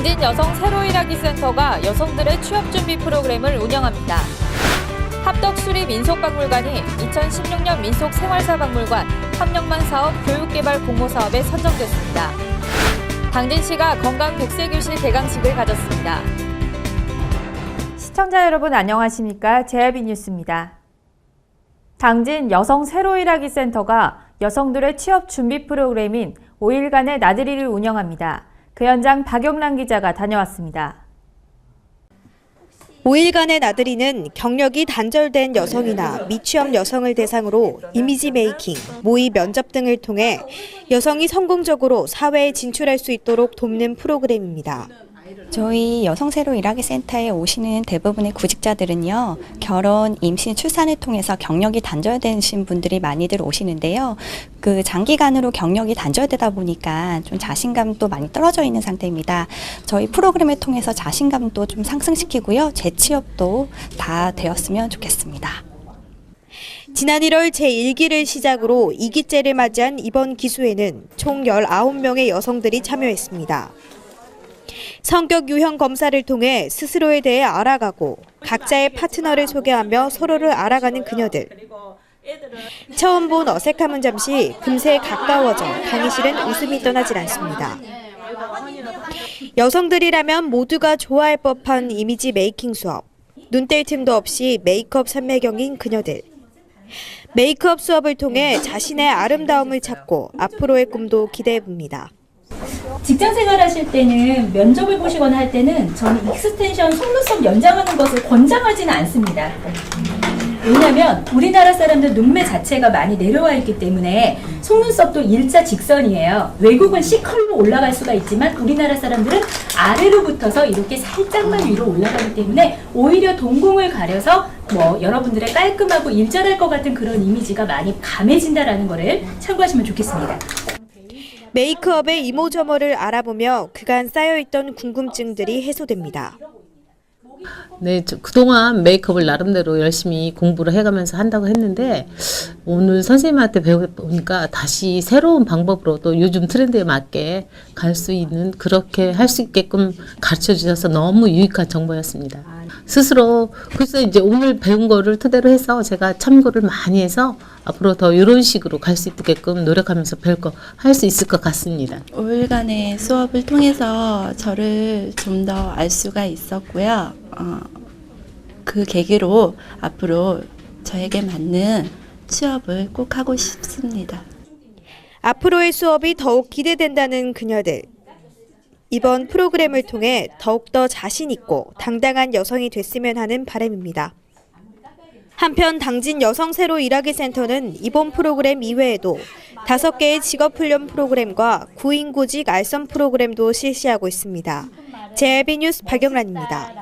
당진 여성 새로 일하기 센터가 여성들의 취업 준비 프로그램을 운영합니다. 합덕 수리 민속박물관이 2016년 민속 생활사 박물관 협력망 사업 교육개발 공모 사업에 선정됐습니다. 당진시가 건강 백세교실 개강식을 가졌습니다. 시청자 여러분 안녕하십니까? 제아비 뉴스입니다. 당진 여성 새로 일하기 센터가 여성들의 취업 준비 프로그램인 5일간의 나들이를 운영합니다. 그 현장 박영란 기자가 다녀왔습니다. 5일간의 나들이는 경력이 단절된 여성이나 미취업 여성을 대상으로 이미지 메이킹, 모의 면접 등을 통해 여성이 성공적으로 사회에 진출할 수 있도록 돕는 프로그램입니다. 저희 여성세로 일하기 센터에 오시는 대부분의 구직자들은요, 결혼, 임신, 출산을 통해서 경력이 단절되신 분들이 많이들 오시는데요. 그 장기간으로 경력이 단절되다 보니까 좀 자신감도 많이 떨어져 있는 상태입니다. 저희 프로그램을 통해서 자신감도 좀 상승시키고요, 재취업도 다 되었으면 좋겠습니다. 지난 1월 제1기를 시작으로 2기째를 맞이한 이번 기수에는 총 19명의 여성들이 참여했습니다. 성격 유형 검사를 통해 스스로에 대해 알아가고 각자의 파트너를 소개하며 서로를 알아가는 그녀들. 처음 본 어색함은 잠시 금세 가까워져 강의실은 웃음이 떠나질 않습니다. 여성들이라면 모두가 좋아할 법한 이미지 메이킹 수업. 눈뗄 틈도 없이 메이크업 삼매경인 그녀들. 메이크업 수업을 통해 자신의 아름다움을 찾고 앞으로의 꿈도 기대해 봅니다. 직장 생활하실 때는 면접을 보시거나 할 때는 저는 익스텐션 속눈썹 연장하는 것을 권장하지는 않습니다. 왜냐하면 우리나라 사람들 눈매 자체가 많이 내려와 있기 때문에 속눈썹도 일자 직선이에요. 외국은 C컬로 올라갈 수가 있지만 우리나라 사람들은 아래로 붙어서 이렇게 살짝만 위로 올라가기 때문에 오히려 동공을 가려서 뭐 여러분들의 깔끔하고 일자랄 것 같은 그런 이미지가 많이 감해진다라는 거를 참고하시면 좋겠습니다. 메이크업의 이모저모를 알아보며 그간 쌓여있던 궁금증들이 해소됩니다. 네, 저 그동안 메이크업을 나름대로 열심히 공부를 해가면서 한다고 했는데 오늘 선생님한테 배워보니까 다시 새로운 방법으로 또 요즘 트렌드에 맞게 갈 수 있는 그렇게 할 수 있게끔 가르쳐 주셔서 너무 유익한 정보였습니다. 스스로 그래서 이제 오늘 배운 거를 토대로 해서 제가 참고를 많이 해서 앞으로 더 이런 식으로 갈 수 있게끔 노력하면서 배울 거할 수 있을 것 같습니다. 5일간의 수업을 통해서 저를 좀 더 알 수가 있었고요. 어, 그 계기로 앞으로 저에게 맞는 취업을 꼭 하고 싶습니다. 앞으로의 수업이 더욱 기대된다는 그녀들. 이번 프로그램을 통해 더욱더 자신 있고 당당한 여성이 됐으면 하는 바람입니다. 한편 당진 여성 새로 일하기 센터는 이번 프로그램 이외에도 다섯 개의 직업훈련 프로그램과 구인구직 알선 프로그램도 실시하고 있습니다. JLB 뉴스 박영란입니다.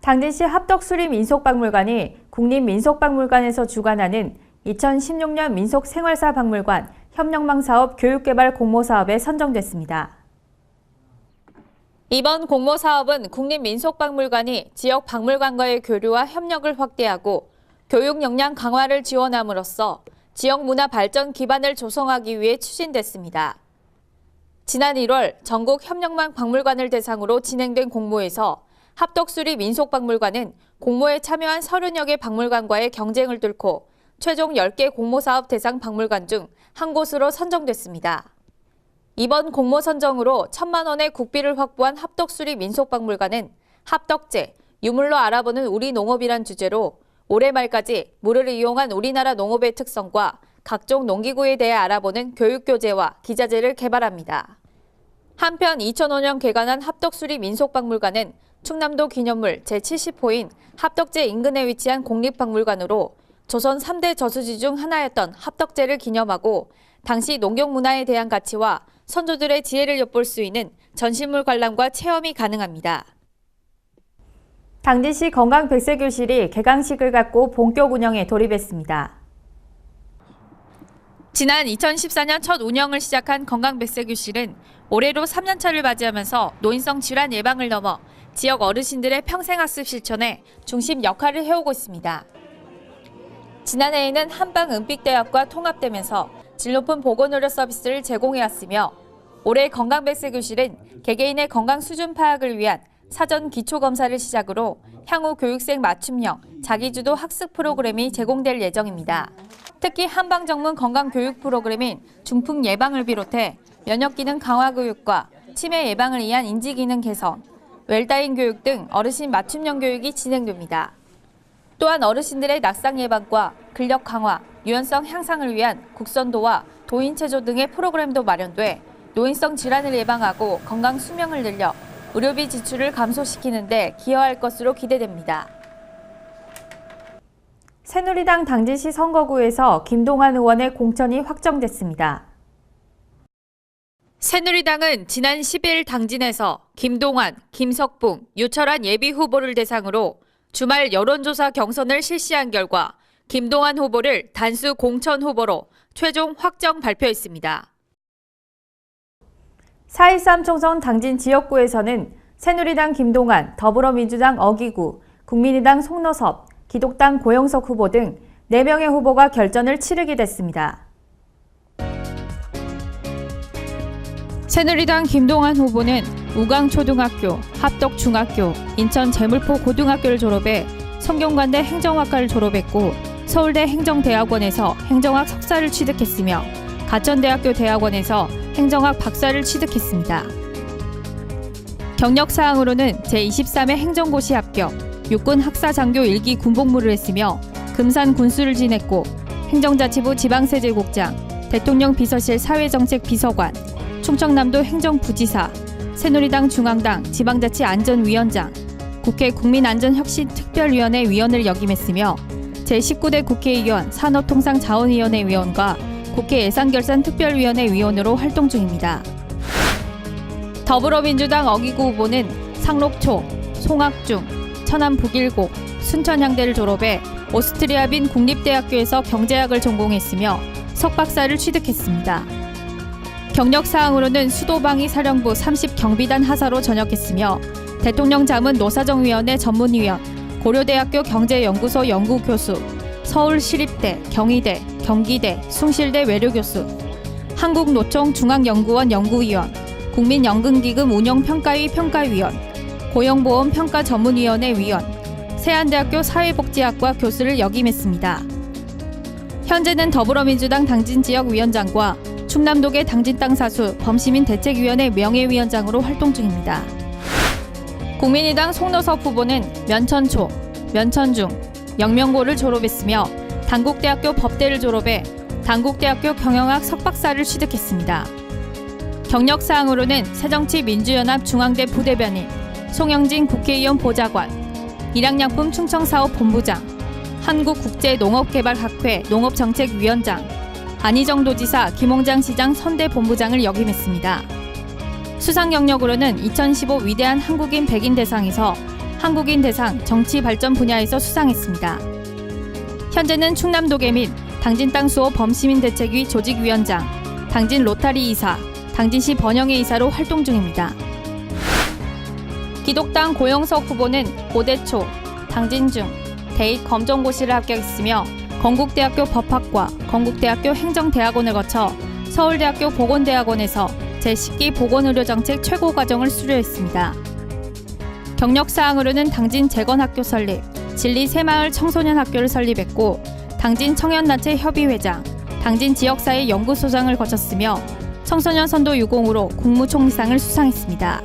당진시 합덕수리 민속박물관이 국립민속박물관에서 주관하는 2016년 민속생활사 박물관 협력망 사업 교육개발 공모 사업에 선정됐습니다. 이번 공모 사업은 국립민속박물관이 지역 박물관과의 교류와 협력을 확대하고 교육 역량 강화를 지원함으로써 지역 문화 발전 기반을 조성하기 위해 추진됐습니다. 지난 1월 전국 협력망 박물관을 대상으로 진행된 공모에서 합덕수리 민속박물관은 공모에 참여한 30여 개 박물관과의 경쟁을 뚫고 최종 10개 공모사업 대상 박물관 중 한 곳으로 선정됐습니다. 이번 공모 선정으로 천만 원의 국비를 확보한 합덕수리 민속박물관은 합덕제, 유물로 알아보는 우리 농업이란 주제로 올해 말까지 물을 이용한 우리나라 농업의 특성과 각종 농기구에 대해 알아보는 교육교재와 기자재를 개발합니다. 한편 2005년 개관한 합덕수리 민속박물관은 충남도 기념물 제70호인 합덕제 인근에 위치한 공립박물관으로 조선 3대 저수지 중 하나였던 합덕제를 기념하고 당시 농경 문화에 대한 가치와 선조들의 지혜를 엿볼 수 있는 전시물 관람과 체험이 가능합니다. 당진시 건강 백세 교실이 개강식을 갖고 본격 운영에 돌입했습니다. 지난 2014년 첫 운영을 시작한 건강 백세 교실은 올해로 3년차를 맞이하면서 노인성 질환 예방을 넘어 지역 어르신들의 평생학습 실천에 중심 역할을 해오고 있습니다. 지난해에는 한방 은빛대학과 통합되면서 질 높은 보건의료 서비스를 제공해 왔으며 올해 건강백세 교실은 개개인의 건강 수준 파악을 위한 사전 기초 검사를 시작으로 향후 교육생 맞춤형 자기주도 학습 프로그램이 제공될 예정입니다. 특히 한방 전문 건강 교육 프로그램인 중풍 예방을 비롯해 면역 기능 강화 교육과 치매 예방을 위한 인지 기능 개선, 웰다인 교육 등 어르신 맞춤형 교육이 진행됩니다. 또한 어르신들의 낙상 예방과 근력 강화, 유연성 향상을 위한 국선도와 도인 체조 등의 프로그램도 마련돼 노인성 질환을 예방하고 건강 수명을 늘려 의료비 지출을 감소시키는 데 기여할 것으로 기대됩니다. 새누리당 당진시 선거구에서 김동완 의원의 공천이 확정됐습니다. 새누리당은 지난 10일 당진에서 김동완, 김석붕, 유철한 예비 후보를 대상으로 주말 여론조사 경선을 실시한 결과 김동완 후보를 단수 공천 후보로 최종 확정 발표했습니다. 4.13 총선 당진 지역구에서는 새누리당 김동완, 더불어민주당 어기구, 국민의당 송노섭, 기독당 고영석 후보 등 4명의 후보가 결전을 치르게 됐습니다. 새누리당 김동완 후보는 우강초등학교, 합덕중학교, 인천 재물포 고등학교를 졸업해 성균관대 행정학과를 졸업했고 서울대 행정대학원에서 행정학 석사를 취득했으며 가천대학교 대학원에서 행정학 박사를 취득했습니다. 경력 사항으로는 제23회 행정고시 합격, 육군 학사장교 1기 군복무를 했으며 금산 군수를 지냈고 행정자치부 지방세제국장, 대통령 비서실 사회정책 비서관, 충청남도 행정부지사, 새누리당 중앙당 지방자치 안전위원장, 국회 국민안전혁신특별위원회 위원을 역임했으며 제19대 국회의원 산업통상자원위원회 위원과 국회 예산결산특별위원회 위원으로 활동 중입니다. 더불어민주당 어기구 후보는 상록초, 송악중, 천안 북일고, 순천향대를 졸업해 오스트리아빈 국립대학교에서 경제학을 전공했으며 석박사를 취득했습니다. 경력 사항으로는 수도방위 사령부 30 경비단 하사로 전역했으며 대통령 자문 노사정위원회 전문위원, 고려대학교 경제연구소 연구교수, 서울시립대, 경희대, 경기대, 숭실대 외료교수, 한국노총 중앙연구원 연구위원, 국민연금기금 운영평가위 평가위원, 고용보험 평가전문위원회 위원, 세안대학교 사회복지학과 교수를 역임했습니다. 현재는 더불어민주당 당진지역 위원장과 충남도계 당진땅 사수 범시민 대책위원회 명예위원장으로 활동 중입니다. 국민의당 송노섭 후보는 면천초, 면천중, 영명고를 졸업했으며 당국대학교 법대를 졸업해 당국대학교 경영학 석박사를 취득했습니다. 경력 사항으로는 새정치민주연합 중앙대 부대변인, 송영진 국회의원 보좌관, 일양약품 충청사업 본부장, 한국국제농업개발학회 농업정책위원장, 안희정 도지사, 김홍장 시장 선대 본부장을 역임했습니다. 수상 경력으로는 2015 위대한 한국인 백인 대상에서 한국인 대상 정치 발전 분야에서 수상했습니다. 현재는 충남도계 및 당진 땅 수호 범시민 대책위 조직위원장, 당진 로타리 이사, 당진시 번영회 이사로 활동 중입니다. 기독당 고영석 후보는 고대초, 당진중, 대입 검정고시를 합격했으며 건국대학교 법학과, 건국대학교 행정대학원을 거쳐 서울대학교 보건대학원에서 제10기 보건의료정책 최고 과정을 수료했습니다. 경력 사항으로는 당진 재건학교 설립, 진리 새마을 청소년 학교를 설립했고 당진 청년단체 협의회장, 당진 지역사회 연구소장을 거쳤으며 청소년 선도 유공으로 국무총리상을 수상했습니다.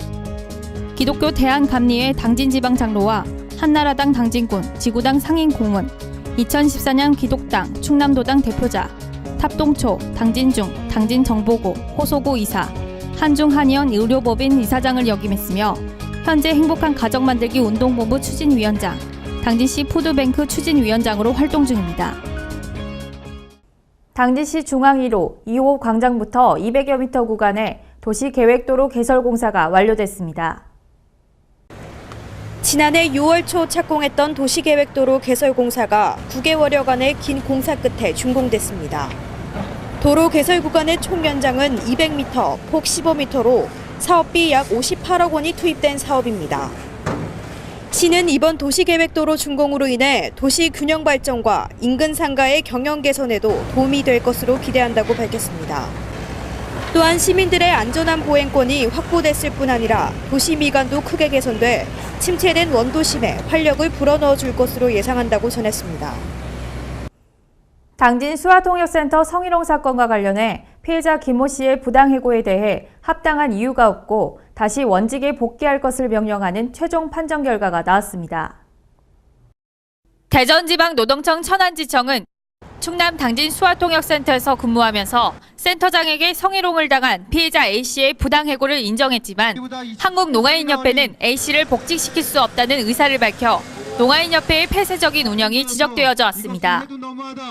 기독교 대한감리회 당진지방장로와 한나라당 당진군 지구당 상인공원 2014년 기독당 충남도당 대표자 탑동초 당진중 당진정보고 호소고 이사 한중한의원 의료법인 이사장을 역임했으며 현재 행복한 가정 만들기 운동본부 추진위원장 당진시 푸드뱅크 추진위원장으로 활동 중입니다. 당진시 중앙 1호 2호 광장부터 200여 미터 구간의 도시계획도로 개설 공사가 완료됐습니다. 지난해 6월 초 착공했던 도시계획도로 개설 공사가 9개월여간의 긴 공사 끝에 준공됐습니다. 도로 개설 구간의 총 연장은 200m, 폭 15m로 사업비 약 58억 원이 투입된 사업입니다. 시는 이번 도시계획도로 준공으로 인해 도시 균형 발전과 인근 상가의 경영 개선에도 도움이 될 것으로 기대한다고 밝혔습니다. 또한 시민들의 안전한 보행권이 확보됐을 뿐 아니라 도시 미관도 크게 개선돼 침체된 원도심에 활력을 불어넣어 줄 것으로 예상한다고 전했습니다. 당진 수화통역센터 성희롱 사건과 관련해 피해자 김모 씨의 부당해고에 대해 합당한 이유가 없고 다시 원직에 복귀할 것을 명령하는 최종 판정 결과가 나왔습니다. 대전지방노동청 천안지청은 충남 당진 수화통역센터에서 근무하면서 센터장에게 성희롱을 당한 피해자 A씨의 부당해고를 인정했지만 한국농아인협회는 A씨를 복직시킬 수 없다는 의사를 밝혀 농아인협회의 폐쇄적인 운영이 지적되어져 왔습니다.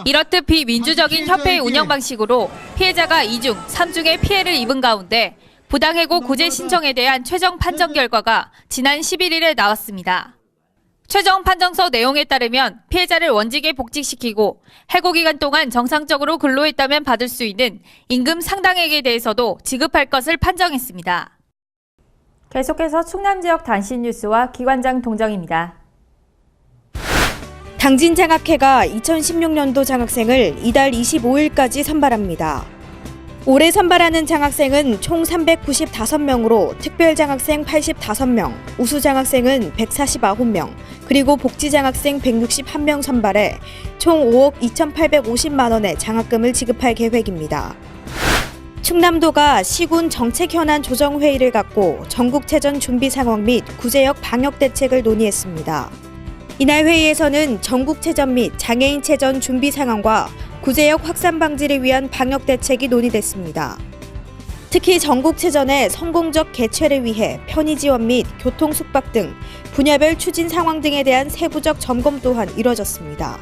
이렇듯 비민주적인 협회의 운영 방식으로 피해자가 2중, 3중의 피해를 입은 가운데 부당해고 구제 신청에 대한 최종 판정 결과가 지난 11일에 나왔습니다. 최종 판정서 내용에 따르면 피해자를 원직에 복직시키고 해고 기간 동안 정상적으로 근로했다면 받을 수 있는 임금 상당액에 대해서도 지급할 것을 판정했습니다. 계속해서 충남 지역 단신 뉴스와 기관장 동정입니다. 당진 장학회가 2016년도 장학생을 이달 25일까지 선발합니다. 올해 선발하는 장학생은 총 395명으로 특별 장학생 85명, 우수 장학생은 149명, 그리고 복지 장학생 161명 선발해 총 5억 2,850만 원의 장학금을 지급할 계획입니다. 충남도가 시군 정책 현안 조정 회의를 갖고 전국체전 준비 상황 및 구제역 방역 대책을 논의했습니다. 이날 회의에서는 전국체전 및 장애인체전 준비 상황과 구제역 확산 방지를 위한 방역 대책이 논의됐습니다. 특히 전국체전의 성공적 개최를 위해 편의 지원 및 교통 숙박 등 분야별 추진 상황 등에 대한 세부적 점검 또한 이뤄졌습니다.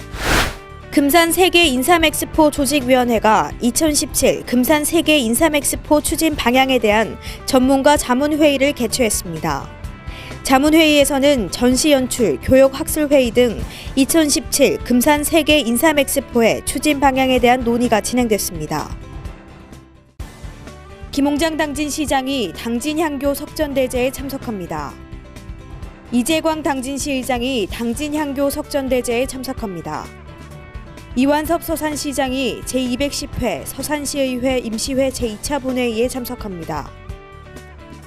금산 세계 인삼엑스포 조직위원회가 2017 금산 세계 인삼엑스포 추진 방향에 대한 전문가 자문회의를 개최했습니다. 자문회의에서는 전시 연출, 교육 학술 회의 등 2017 금산 세계 인삼엑스포의 추진 방향에 대한 논의가 진행됐습니다. 김홍장 당진 시장이 당진향교 석전대제에 참석합니다. 이재광 당진시 의장이 당진향교 석전대제에 참석합니다. 이완섭 서산시장이 제210회 서산시의회 임시회 제2차 본회의에 참석합니다.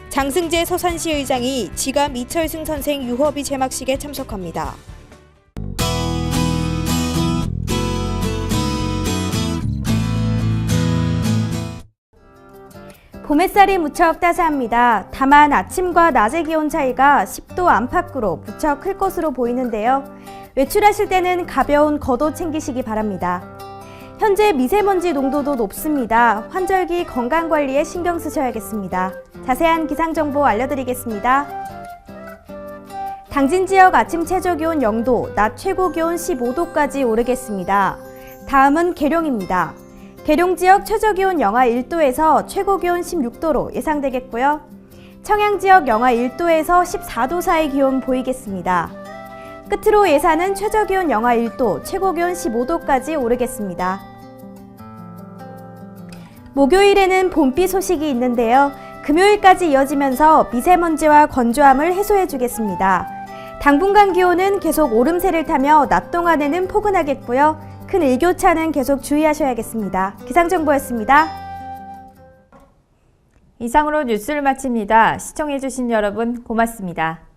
장승재 서산시 의장이 지감 이철승 선생 유허비 제막식에 참석합니다. 봄 햇살이 무척 따스합니다. 다만 아침과 낮의 기온 차이가 10도 안팎으로 무척 클 것으로 보이는데요. 외출하실 때는 가벼운 겉옷 챙기시기 바랍니다. 현재 미세먼지 농도도 높습니다. 환절기 건강 관리에 신경 쓰셔야겠습니다. 자세한 기상 정보 알려드리겠습니다. 당진 지역 아침 최저 기온 0도, 낮 최고 기온 15도까지 오르겠습니다. 다음은 계룡입니다. 계룡 지역 최저 기온 영하 1도에서 최고 기온 16도로 예상되겠고요. 청양 지역 영하 1도에서 14도 사이 기온 보이겠습니다. 끝으로 예산은 최저 기온 영하 1도, 최고 기온 15도까지 오르겠습니다. 목요일에는 봄비 소식이 있는데요. 금요일까지 이어지면서 미세먼지와 건조함을 해소해 주겠습니다. 당분간 기온은 계속 오름세를 타며 낮 동안에는 포근하겠고요. 큰 일교차는 계속 주의하셔야겠습니다. 기상정보였습니다. 이상으로 뉴스를 마칩니다. 시청해주신 여러분 고맙습니다.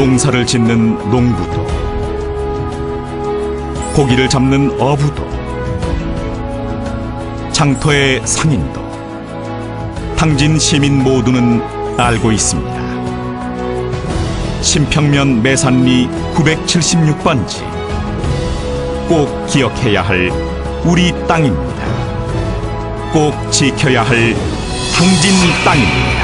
농사를 짓는 농부도 고기를 잡는 어부도 장터의 상인도 당진 시민 모두는 알고 있습니다. 신평면 매산리 976번지 꼭 기억해야 할 우리 땅입니다. 꼭 지켜야 할 당진 땅입니다.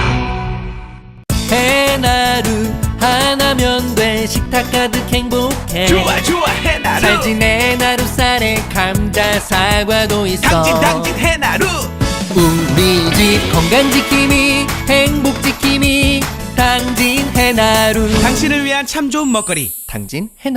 해나루 하나면 돼. 식탁 가득 행복해. 좋아 좋아 해나루. 살찐 해나루. 쌀에 감자 사과도 있어. 당진 당진 해나루. 우리 집 건강 지킴이 행복 지킴이. 당진 해나루. 당신을 위한 참 좋은 먹거리. 당진 해나